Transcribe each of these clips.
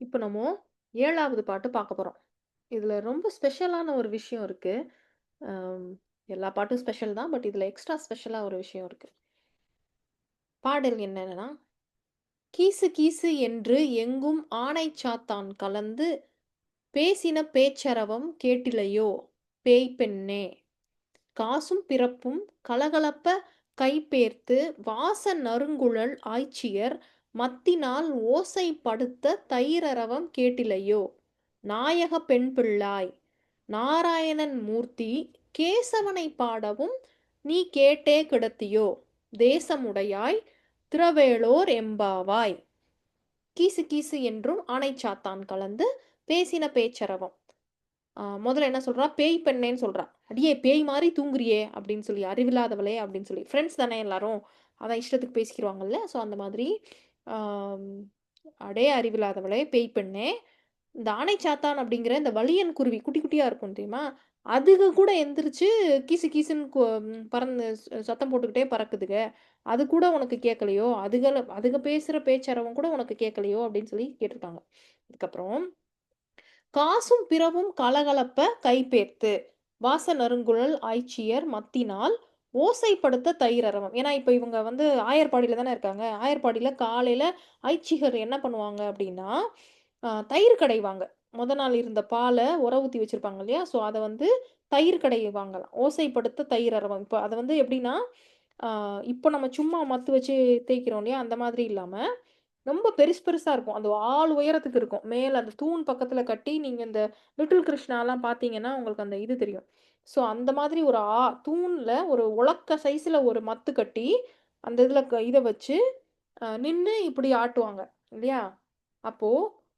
இப்போ நம்ம ஏழாவது பாட்டு பார்க்க போகிறோம் இதில் ரொம்ப ஸ்பெஷலான ஒரு விஷயம் இருக்குது எல்லா பாட்டும் ஸ்பெஷல் தான். பட் இதில் எக்ஸ்ட்ரா ஸ்பெஷலாக ஒரு விஷயம் இருக்குது பாடல் என்னென்னா "கீசு கீசு என்று எங்கும் ஆணை சாத்தான் கலந்து, பேசின பேச்சரவம் கேட்டிலையோ பேய் பெண்ணே! காசும் பிறப்பும் கலகலப்ப கைபேர்த்து, வாச நறுங்குழல் ஆய்ச்சியர் மத்தினால் ஓசைப்படுத்த தயிரரவம் கேட்டிலையோ நாயகப் பெண்பிள்ளாய்! நாராயணன் மூர்த்தி கேசவனை பாடவும் நீ கேட்டே கிடத்தியோ தேசமுடையாய் திரவேளோர் எம்பாவாய்!" கீசு கீசு என்றும் ஆனைச் சாத்தான் கலந்து, பேசின பேச்சரவம். முதல்ல என்ன சொல்றா? பேய் பெண்ணேன்னு சொல்றா. "அடியே பேய் மாதிரி தூங்குறியே!" அப்படின்னு சொல்லி, "அறிவில்லாதவளே!" அப்படின்னு சொல்லி. ஃப்ரெண்ட்ஸ் தானே எல்லாரும். அதான் இஷ்டத்துக்கு பேசிக்கிறாங்கல்ல ஸோ அந்த மாதிரி, "அடே அறிவில்லாதவளே! பேய் பெண்ணே! இந்த சாத்தான் அப்படிங்கிற இந்த வலியன் குருவி குட்டி குட்டியாக இருக்கும் தெரியுமா? அதுக கூட எந்திரிச்சு கீசு கீசுன்னு கொ பறந்து சத்தம் போட்டுக்கிட்டே பறக்குதுக. அது கூட உனக்கு கேட்கலையோ? அதுகள அதுக பேசுகிற பேச்சரவும் கூட உனக்கு கேட்கலையோ?" அப்படின்னு சொல்லி கேட்டிருக்காங்க. அதுக்கப்புறம், "காசும் பிறவும் கலகலப்ப கைபேர்த்து, வாச நறுங்குழல் ஆய்ச்சியர் மத்தினால் ஓசைப்படுத்த தயிர் அரவம் ஏன்னா இப்போ இவங்க வந்து ஆயர்பாடியில் தானே இருக்காங்க. ஆயர்பாடியில் காலையில் ஐச்சிகர் என்ன பண்ணுவாங்க அப்படின்னா, தயிர் கடைவாங்க. முத நாள் இருந்த பாலை உர ஊற்றி வச்சுருப்பாங்க இல்லையா? ஸோ அதை வந்து தயிர் கடைவாங்களாம். ஓசைப்படுத்த தயிர் அரவம் இப்போ அதை வந்து எப்படின்னா, இப்போ நம்ம சும்மா மத்து வச்சு தேய்க்கிறோம் இல்லையா? அந்த மாதிரி இல்லாமல் ரொம்ப பெருசு பெருசாக இருக்கும். அந்த ஆள் உயரத்துக்கு இருக்கும். மேலே அந்த தூண் பக்கத்தில் கட்டி, நீங்கள் இந்த லிட்டில் கிருஷ்ணாலாம் பார்த்தீங்கன்னா, உங்களுக்கு அந்த இது தெரியும். ஸோ அந்த மாதிரி ஒரு ஆ தூணில் ஒரு உலக்க சைஸில் ஒரு மத்து கட்டி, அந்த இதில் க இதை வச்சு, நின்று இப்படி ஆட்டுவாங்க. இல்லையா? அப்போ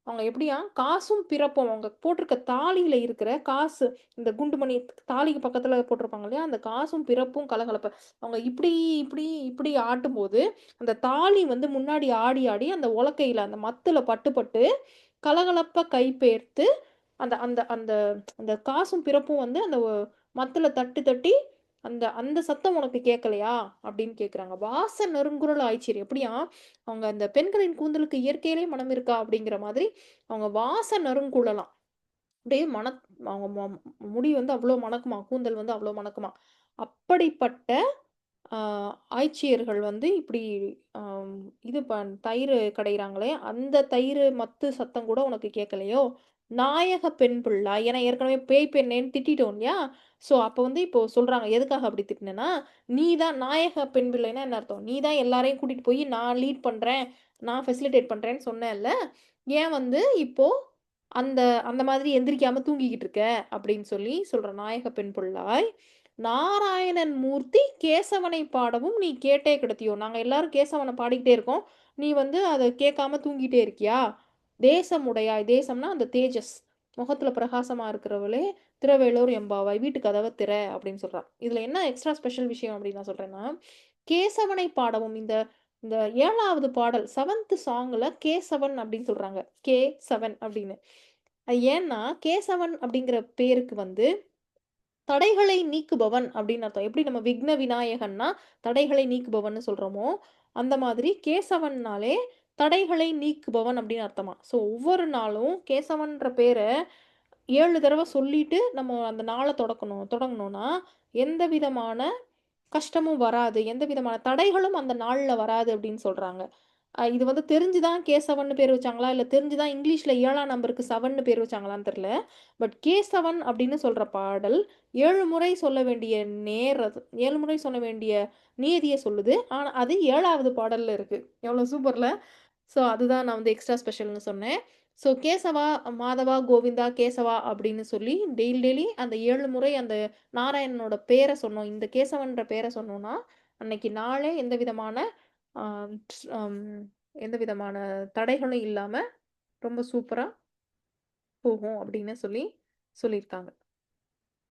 அவங்க எப்படியா காசும் பிறப்பும் அவங்க போட்டிருக்க தாலியில் இருக்கிற காசு, இந்த குண்டுமணி தாலிக்கு பக்கத்தில் போட்டிருப்பாங்க இல்லையா? அந்த காசும் பிறப்பும் கலகலப்ப. அவங்க இப்படி இப்படி இப்படி ஆட்டும்போது, அந்த தாலி வந்து முன்னாடி ஆடி ஆடி அந்த உலக்கையில் அந்த மத்தில் பட்டு பட்டு, கலகலப்ப கைப்பேர்த்து அந்த அந்த அந்த அந்த காசும் பிறப்பும் வந்து அந்த மத்தில் தட்டி தட்டி, அந்த அந்த சத்தம் உனக்கு கேட்கலையா? அப்படின்னு கேட்குறாங்க. வாச நெருங்குரல் ஆய்ச்சியர். எப்படியா அவங்க அந்த பெண்களின் கூந்தலுக்கு இயற்கையிலேயே மணம் இருக்கா? அப்படிங்கிற மாதிரி, அவங்க வாச நறுங்குழலாம். அப்படியே மன அவங்க முடி வந்து அவ்வளோ மணக்குமா கூந்தல் வந்து அவ்வளோ மணக்குமா அப்படிப்பட்ட ஆய்ச்சியர்கள் வந்து இப்படி இது பண் தயிர் கடைகிறாங்களே அந்த தயிர் மத்து சத்தம் கூட உனக்கு கேட்கலையோ? நாயக பெண் பிள்ளாய். ஏன்னா ஏற்கனவே பேய் பெண்ணேன்னு திட்டிட்டோம் இல்லையா? ஸோ அப்போ வந்து இப்போ சொல்கிறாங்க எதுக்காக அப்படி திட்டினேன்னா, "நீ தான் நாயக பெண் பிள்ளைன்னா என்ன அர்த்தம்? நீ தான் எல்லாரையும் கூட்டிகிட்டு போய் நான் லீட் பண்ணுறேன் நான் ஃபெசிலிட்டேட் பண்ணுறேன்னு சொன்னேன்ல ஏன் வந்து இப்போது அந்த அந்த மாதிரி எந்திரிக்காமல் தூங்கிக்கிட்டு இருக்க?" அப்படின்னு சொல்லி சொல்கிற "நாயக பெண் பிள்ளாய், நாராயணன் மூர்த்தி கேசவனை பாடவும் நீ கேட்டே கிடத்தியோ?" நாங்கள் எல்லாரும் கேசவனை பாடிக்கிட்டே இருக்கோம். நீ வந்து அதை கேட்காம தூங்கிட்டே இருக்கியா? தேசமுடையாய். தேசம்னா அந்த தேஜஸ். முகத்தில் பிரகாசமாக இருக்கிறவளே, திருவேலூர் எம்பாவாய். வீட்டு கதவை திற அப்படின்னு சொல்கிறான் இதில் என்ன எக்ஸ்ட்ரா ஸ்பெஷல் விஷயம் அப்படின்னு நான் சொல்கிறேன்னா கேசவனை பாடவும் இந்த இந்த ஏழாவது பாடல் செவன்த்து சாங்ல கேசவன் அப்படின்னு சொல்கிறாங்க கே செவன் அப்படின்னு. அது ஏன்னா, கேசவன் அப்படிங்கிற பேருக்கு வந்து, தடைகளை நீக்குபவன் அப்படின்னு அர்த்தம். எப்படி நம்ம விக்ன விநாயகன்னா, தடைகளை நீக்குபவன் சொல்றோமோ, அந்த மாதிரி கேசவன்னாலே தடைகளை நீக்குபவன் அப்படின்னு அர்த்தமா ஸோ ஒவ்வொரு நாளும் கேசவன்ற பேரை ஏழு தடவை சொல்லிட்டு நம்ம அந்த நாளை தொடக்கணும் தொடங்கணும்னா, எந்த விதமான கஷ்டமும் வராது. எந்த விதமான தடைகளும் அந்த நாளில் வராது அப்படின்னு சொல்றாங்க. இது வந்து தெரிஞ்சு தான் கேசவன்னு பேர் வச்சாங்களா? இல்லை தெரிஞ்சு தான் இங்கிலீஷில் ஏழாம் நம்பருக்கு செவன் பேர் வச்சாங்களான்னு தெரில பட் கேசவன் அப்படின்னு சொல்கிற பாடல் ஏழு முறை சொல்ல வேண்டிய நேர ஏழு முறை சொல்ல வேண்டிய நீதியை சொல்லுது. ஆனால் அது ஏழாவது பாடலில் இருக்குது எவ்வளோ சூப்பரில் ஸோ அதுதான் நான் வந்து எக்ஸ்ட்ரா ஸ்பெஷல்னு சொன்னேன். ஸோ கேசவா, மாதவா, கோவிந்தா, கேசவா அப்படின்னு சொல்லி டெய்லி டெய்லி அந்த ஏழு முறை அந்த நாராயணனோட பேரை சொன்னோம். இந்த கேசவன்ற பேரை சொன்னோன்னா அன்னைக்கு நாளே எந்த விதமான எந்த விதமான தடைகளும் இல்லாமல் ரொம்ப சூப்பராக போகும் அப்படின்னு சொல்லி சொல்லியிருக்காங்க.